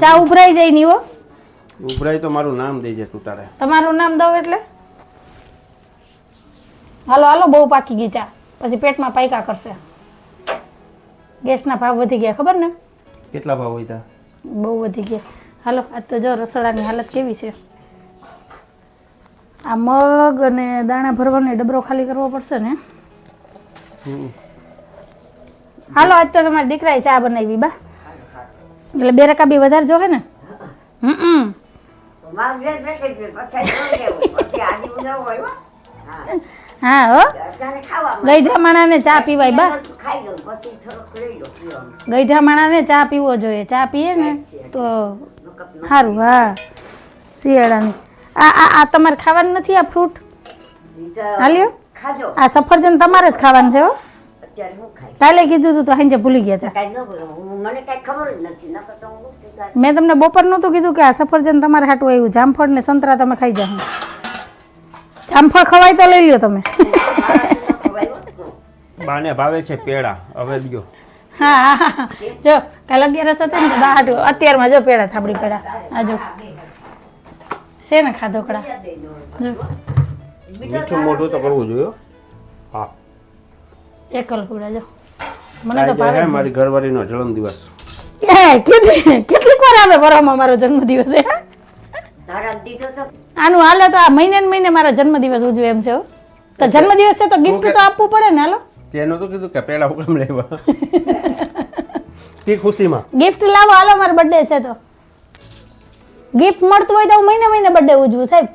ચા ઉભરાઈ જાય નહીં હો? ઉભરાય તો મારું નામ દેજે તું તારે. તમારું નામ દઉં એટલે? હાલો હાલો બહુ પાકી ગઈ ચા. પછી પેટમાં પાયકા કરશે. ગેસના ભાવ વધી ગયા ખબર ને? કેટલા ભાવ હોય બહુ વધી ગયા. હાલો આજ તો જો રસોડાની હાલત કેવી છે. આ મગ અને દાણા ભરવાનો ડબરો ખાલી કરવો પડશે ને. હાલો આજ તો તમારા દીકરાએ ચા બનાવી બા. એટલે બે રકા બી વધારે જોહે ને? હમ હો. હા. ગઈઢા માણાને ચા પીવાય બા. ગઈઢા માણાને ચા પીવો જોઈએ. ચા પીએ ને તો સારું હા. શિયાળાની. આ આ આ તમારે ખાવાનું નથી આ ફ્રૂટ હાલ્યો? આ સફરજન તમારે જ ખાવાનું છે હો. અત્યારે હું ખાઈ કાલે કીધું તું તો હાંજે ભૂલી ગયા હતા કાંઈ ન બોલું. મને કાંઈ ખબર જ નથી. નકર તો હું મેં તમને બપોર નહોતું કીધું કે આ સફરજન તમારે હાટું આવ્યું. જામફળ ને સંતરા તમે ખાઈ જાઓ. જામફળ ખવાય તો લઈ લ્યો તમે. બાને ભાવે છે પેડા. હવે લ્યો હા હા. જો કાલ અગિયારસ હતા ને તો બા હાટું. અત્યારમાં જો પેડા થાબડી પેડા. આ જો. છે ને ખાધો કડા. મીઠું મોઢું તો કરવું જોઈએ હો. એકલ પૂડા મને તો ભાવે મારી ઘરવાળીનો જન્મદિવસ એ, કેટલી કેટલીક વાર આવે બરાબર મારો જન્મદિવસ હે? તારા દીધો તો. આનું હાલે તો આ મહિને ને મહિને મારો જન્મદિવસ ઉજવે એમ છે હો. તો જન્મદિવસ છે તો ગિફ્ટ તો આપવું પડે ને હાલો? તેનું તો કીધું કે પેલા હુકમ લેવા. તે ખુશીમાં. ગિફ્ટ લાવો હાલો મારો બર્થડે છે તો. ગિફ્ટ મળતું હોય તો હું મહિને મહિને બર્થડે ઉજવું સાહેબ.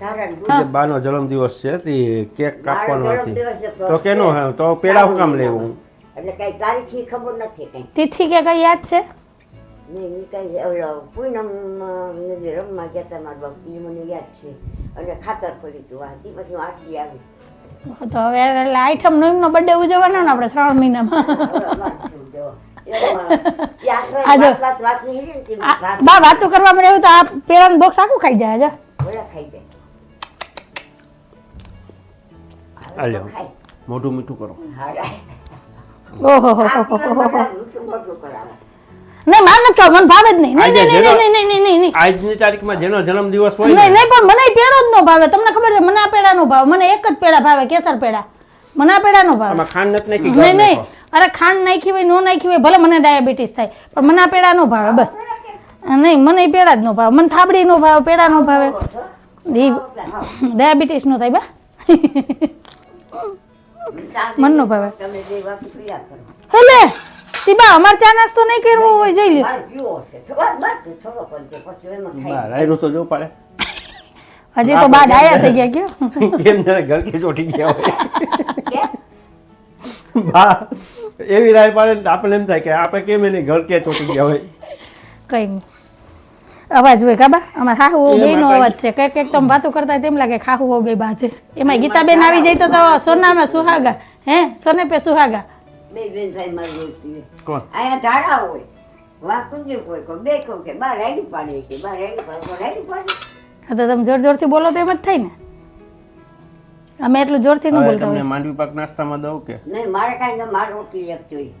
તારા જન્મ દિવસ છે તે કેક કાપવાનો નથી તો કેનો હે? તો પેલા હુકમ લેવું. એટલે કઈ તારીખની ખબર નથી કઈ. તિથિ કે કઈ યાદ છે? નહીં ઈ કઈ ઓલો પૂનમ રમવા ગયા હતા મારા બાપ ઈ મને યાદ છે. અને ખાતર ખોલી તું આ તી પછી હું આટલી આવી. તો હવે એટલે આઈટમ નો એમનો બર્થડે ઉજવવાનો ને આપણે શ્રાવણ મહિનામાં. જો. જો. બા વાતો કરવા મળે એવું તો આ પેલાનું બોક્સ આખું ખાઈ જાય હજા ઓલા ખાઈ જાય. આ મોઢું મીઠું કરો. ઓહો. નહીં માર નથી ખાવું, મને ભાવે જ નહીં. નહીં નહીં જેનો- નહીં નહીં નહીં નહીં નહીં આજની તારીખમાં જેનો જન્મદિવસ હોય નહીં. નહીં પણ મને પેડો જ નો ભાવે. તમને ખબર છે મને આ પેડા ભાવ. મને એક જ પેડા ભાવે કેસર પેડા. મને આ પેડા નો ખાંડ નથી નાખી નહીં નહીં. અરે ખાંડ નાખી હોય નો નાખી હોય ભલે મને ડાયાબિટીસ થાય પણ મને આ પેડા નો ભાવે બસ. નહીં મને પેડા જ નો ભાવે. મને થાબડી નો ભાવે. પેડા નો ભાવે ડાયાબિટીસ નો થાય બા. મનનો ભાવે. તમે જે વાત કર્યા કરો. હેલે! સીબા અમાર ચા નાસ્તો નહીં કરવો હોય જોઈ લે મારે પીવો છે. થોડો બસ થોડો પણ છે પછી એમાં ખાઈ બહાર આયરું તો જો પાડે. હજી તો બા ડાયા થઈ ગયા કયો? કેમ જરા ઘર કે ચોટી ગયા હોય. બા એવી રાય પાડે આપણે આપણને એમ થાય કે આપણે કેમ એની ઘર કે ચોટી ગયા હોય? કઈ નહીં. અવાજ હોય કાબા અમાર હાહુ બે નો અવાજ છે. કંઈક કંઈક તમે વાતો કરતા તેમ લાગે ખાહુ બે બાજે. એમાં ગીતાબેન આવી જાય તો તો સોનામાં સુહાગા. હે? સોને પે સુહાગા. બે બેન ભાઈ મારી રોજ કોણ? અહીંયા ઝાડા હોય. વાહ કોઈ કોઈ. બે કહું કે બાર રાયડી પાડી કે બાર રાયડી પાડી કોઈ પાડી હા તો તમે જોર જોરથી બોલો તો એમ જ થાય ને. અમે એટલું જોરથી ન બોલતા તમને માંડવી પાક નાસ્તામાં દઉં કે? નહીં મારે કાંઈ ન મારે રોટલી એક જોઈએ.